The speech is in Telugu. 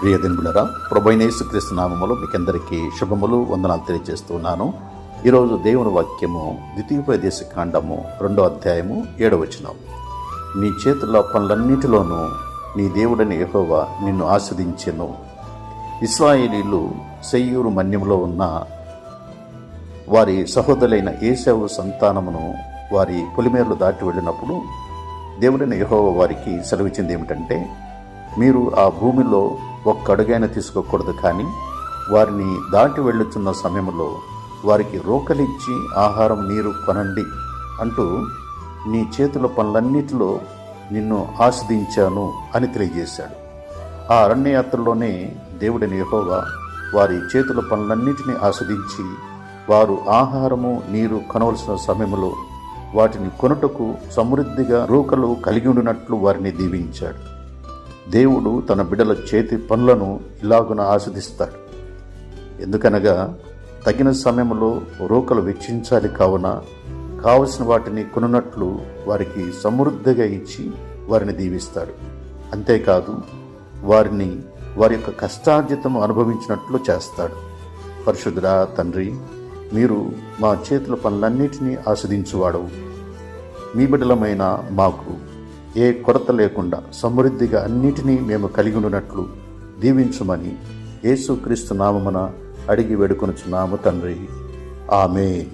ప్రియ దినులరా ప్రభైనేసుక్రీస్తు నామములు మీకందరికీ శుభములు వందనాలు తెలియజేస్తున్నాను. ఈరోజు దేవుని వాక్యము ద్వితీయోపదేశ కాండము రెండో అధ్యాయము ఏడవచనం నీ చేతుల పనులన్నిటిలోనూ నీ దేవుడని యెహోవా నిన్ను ఆస్వాదించెను. ఇస్రాయేలీలు సెయ్యూరు మన్యంలో ఉన్న వారి సహోదరులైన ఏసవు సంతానమును వారి పొలిమేరలు దాటి వెళ్ళినప్పుడు దేవుడైన యహోవ వారికి సెలవిచ్చింది ఏమిటంటే మీరు ఆ భూమిలో ఒక్కడుగైనా తీసుకోకూడదు కానీ వారిని దాటి వెళ్ళుచున్న సమయంలో వారికి రోకలిచ్చి ఆహారం నీరు కొనండి అంటూ నీ చేతుల పనులన్నిటిలో నిన్ను ఆస్వాదించాను అని తెలియజేశాడు. ఆ అరణ్యయాత్రలోనే దేవుడిని యహోవా వారి చేతుల పనులన్నింటినీ ఆస్వాదించి వారు ఆహారము నీరు కొనవలసిన సమయంలో వాటిని కొనుటకు సమృద్ధిగా రూకలు కలిగి ఉండినట్లు వారిని దీవించాడు. దేవుడు తన బిడ్డల చేతి పనులను ఇలాగున ఆస్వాదిస్తాడు. ఎందుకనగా తగిన సమయంలో రోకలు వెచ్చించాలి కావున కావలసిన వాటిని కొనున్నట్లు వారికి సమృద్ధిగా ఇచ్చి వారిని దీవిస్తాడు. అంతేకాదు వారిని వారి యొక్క కష్టార్జితం అనుభవించినట్లు చేస్తాడు. పరిశుద్ధుడా తండ్రి మీరు మా చేతుల పనులన్నిటినీ ఆస్వాదించువాడవు. మీ బిడ్డలమైన మాకు ఏ కొరత లేకుండా సమృద్ధిగా అన్నిటినీ మేము కలిగి ఉన్నట్లు దీవించుమని యేసుక్రీస్తు నామమున అడిగి వేడుకొనుచున్నాము తండ్రి. ఆమె